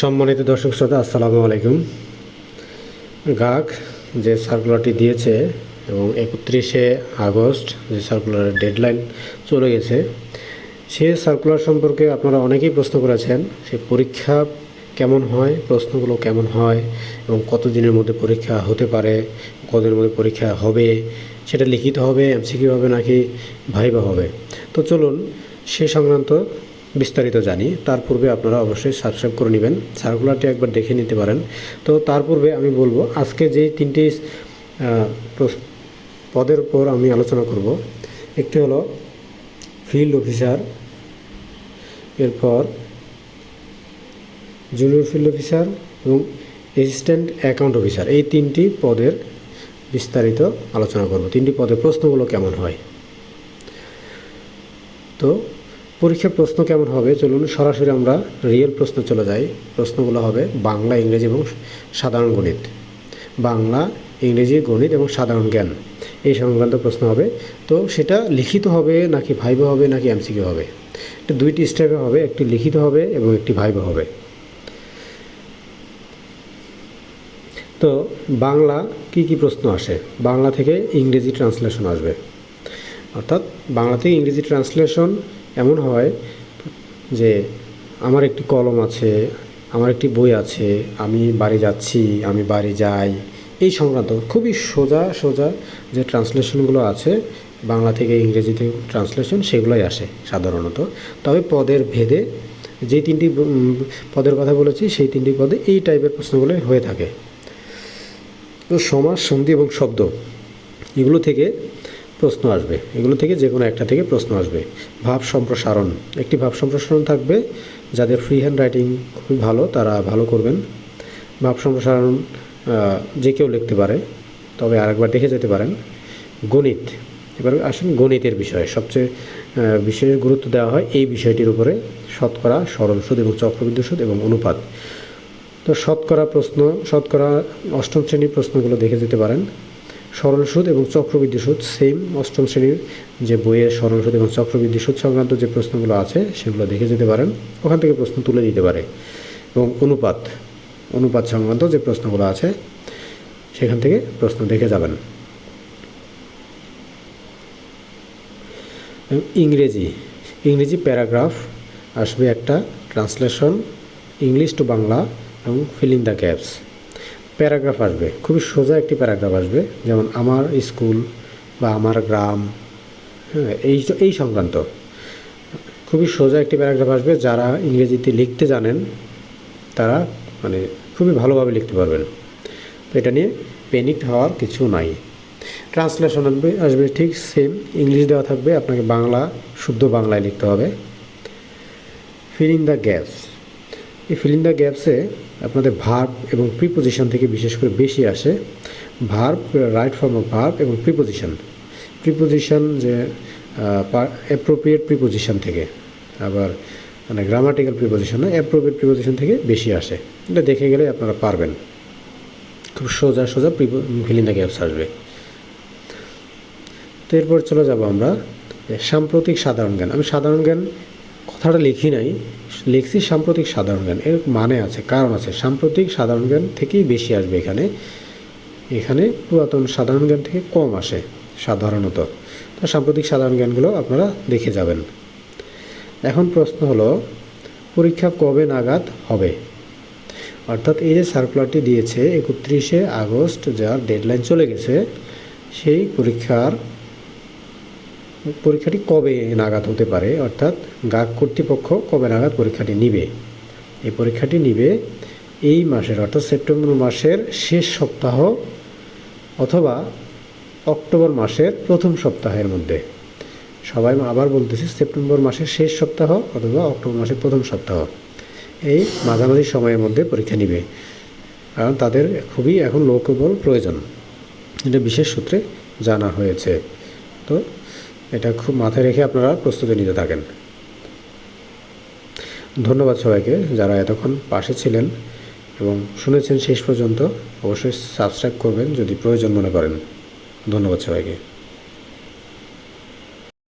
সম্মানিত দর্শক শ্রোতা, আসসালামু আলাইকুম। গাক যে সার্কুলারটি দিয়েছে এবং একত্রিশে আগস্ট যে সার্কুলারের ডেডলাইন চলে গেছে, সে সার্কুলার সম্পর্কে আপনারা অনেকেই প্রশ্ন করেছেন, সে পরীক্ষা কেমন হয়, প্রশ্নগুলো কেমন হয় এবং কত দিনের মধ্যে পরীক্ষা হতে পারে, কতদিনের মধ্যে পরীক্ষা হবে, সেটা লিখিত হবে, এমসিকিউ হবে নাকি ভাইবা হবে। তো চলুন সে সংক্রান্ত বিস্তারিত জানি। তার পূর্বে আপনারা অবশ্যই সাবস্ক্রাইব করে নেবেন। সার্কুলারটি একবার দেখে নিতে পারেন। তো তার পূর্বে আমি বলব, আজকে যেই তিনটি পদের উপর আমি আলোচনা করব, একটি হলো ফিল্ড অফিসার এরপর জুনিয়র ফিল্ড অফিসার এবং অ্যাসিস্ট্যান্ট অ্যাকাউন্ট অফিসার এই তিনটি পদের বিস্তারিত আলোচনা করব। তিনটি পদের প্রশ্নগুলো কেমন হয়? তো পরীক্ষার প্রশ্ন কেমন হবে? চলুন সরাসরি আমরা রিয়েল প্রশ্ন চলে যাই। প্রশ্নগুলো হবে বাংলা, ইংরেজি এবং সাধারণ গণিত। বাংলা, ইংরেজি, গণিত এবং সাধারণ জ্ঞান। এই সংক্রান্ত প্রশ্ন হবে। তো সেটা লিখিত হবে নাকি ভাইবা হবে নাকি এমসিকিউ হবে? এটা দুইটি স্টেপে হবে। একটি লিখিত হবে এবং একটি ভাইবা হবে। তো বাংলা কি কি প্রশ্ন আসে? বাংলা থেকে ইংরেজি ট্রান্সলেশন আসবে। অর্থাৎ বাংলা থেকে ইংরেজি ট্রান্সলেশন এমন হয় যে আমার একটি কলম আছে, আমার একটি বই আছে, আমি বাড়ি যাচ্ছি, আমি বাড়ি যাই। এই সংক্রান্ত খুবই সোজা সোজা যে ট্রান্সলেশনগুলো আছে, বাংলা থেকে ইংরেজিতে ট্রান্সলেশন সেগুলোই আসে সাধারণত। তবে পদের ভেদে যে তিনটি পদের কথা বলেছি, সেই তিনটি পদে এই টাইপের প্রশ্নগুলো হয়ে থাকে। তো সমাজ, সন্ধি এবং শব্দ, এগুলো থেকে প্রশ্ন আসবে। এগুলো থেকে যে কোনো একটা থেকে প্রশ্ন আসবে। ভাব সম্প্রসারণ। একটি ভাব সম্প্রসারণ থাকবে যাদের ফ্রি হ্যান্ড রাইটিং খুবই ভালো, তারা ভালো করবেন। ভাব সম্প্রসারণ যে কেউ লিখতে পারে, তবে আরেকবার দেখে যেতে পারেন। গণিত। এবার আসেন গণিতের বিষয়ে। সবচেয়ে বিশেষ গুরুত্ব দেওয়া হয় এই বিষয়টির উপরে। শতকরা, সরল সুদ এবং চক্রবৃদ্ধি সুদ এবং অনুপাত। তো শতকরা প্রশ্ন, শতকরা অষ্টম শ্রেণির প্রশ্নগুলো দেখে যেতে পারেন। সরল সুদ এবং চক্রবৃদ্ধি সুদ সেম অষ্টম শ্রেণির যে বইয়ের সরল সুদ এবং চক্রবৃদ্ধি সুদ সংক্রান্ত যে প্রশ্নগুলো আছে, সেগুলো দেখে যেতে পারেন। ওখান থেকে প্রশ্ন তুলে দিতে পারে। এবং অনুপাত অনুপাত সংক্রান্ত যে প্রশ্নগুলো আছে, সেখান থেকে প্রশ্ন দেখে যাবেন। ইংরেজি ইংরেজি প্যারাগ্রাফ আসবে একটা ট্রান্সলেশন, ইংলিশ টু বাংলা এবং ফিলিং দ্য গ্যাপস প্যারাগ্রাফ আসবে। খুবই সোজা একটি প্যারাগ্রাফ আসবে, যেমন আমার স্কুল বা আমার গ্রাম হ্যাঁ এই এই সংক্রান্ত। খুবই সোজা একটি প্যারাগ্রাফ আসবে, যারা ইংরেজিতে লিখতে জানেন, তারা মানে খুবই ভালোভাবে লিখতে পারবেন। এটা নিয়ে প্যানিক হওয়ার কিছু নাই। ট্রান্সলেশন আসবে আসবে ঠিক সেম ইংলিশ দেওয়া থাকবে, আপনাকে বাংলা, শুদ্ধ বাংলায় লিখতে হবে। ফিলিং দ্য গ্যাপস এই ফিলিং দ্য গ্যাপসে আপনাদের ভার্ব এবং প্রিপোজিশন থেকে বিশেষ করে বেশি আসে। Verb right form of verb এবং প্রিপোজিশন প্রিপোজিশন যে অ্যাপ্রোপ্রিয়েট প্রিপোজিশন থেকে। আবার মানে গ্রামাটিক্যাল প্রিপোজিশন না অ্যাপ্রোপ্রিয়েট প্রিপোজিশন থেকে বেশি আসে। এটা দেখে গেলে আপনারা পারবেন। খুব সোজা সোজা ফিলিং দ্য গ্যাপস আসবে। তো এরপর চলে যাব আমরা সাম্প্রতিক সাধারণ জ্ঞান। আমি সাধারণ জ্ঞান কথাটা লিখি নাই। লিখছি সাম্প্রতিক সাধারণ জ্ঞান। এর মানে আছে, কারণ আছে। সাম্প্রতিক সাধারণ জ্ঞান থেকেই বেশি আসবে এখানে। এখানে পুরাতন সাধারণ জ্ঞান থেকে কম আসে, সাধারণত। তো সাম্প্রতিক সাধারণ জ্ঞানগুলো আপনারা দেখে যাবেন। এখন প্রশ্ন হলো, পরীক্ষা কবে নাগাদ হবে? অর্থাৎ এই যে সার্কুলারটি দিয়েছে, একত্রিশে আগস্ট যার ডেডলাইন চলে গেছে, সেই পরীক্ষার পরীক্ষাটি কবে নাগাদ হতে পারে? অর্থাৎ গাক কর্তৃপক্ষ কবে নাগাদ পরীক্ষাটি নিবে? এই পরীক্ষাটি নিবে এই মাসের, অর্থাৎ সেপ্টেম্বর মাসের শেষ সপ্তাহ অথবা অক্টোবর মাসের প্রথম সপ্তাহের মধ্যে। সবাই আবার বলতেছি সেপ্টেম্বর মাসের শেষ সপ্তাহ অথবা অক্টোবর মাসের প্রথম সপ্তাহ। এই মাঝামাঝি সময়ের মধ্যে পরীক্ষা নিবে। কারণ তাদের খুবই এখন লোকবল প্রয়োজন। এটা বিশেষ সূত্রে জানা হয়েছে। তো এটা খুব মাথায় রেখে আপনারা প্রস্তুতি নিতে থাকেন। ধন্যবাদ সবাইকে যারা এতক্ষণ পাশে ছিলেন এবং শুনেছেন শেষ পর্যন্ত, অবশ্যই সাবস্ক্রাইব করবেন যদি প্রয়োজন মনে করেন। ধন্যবাদ সবাইকে।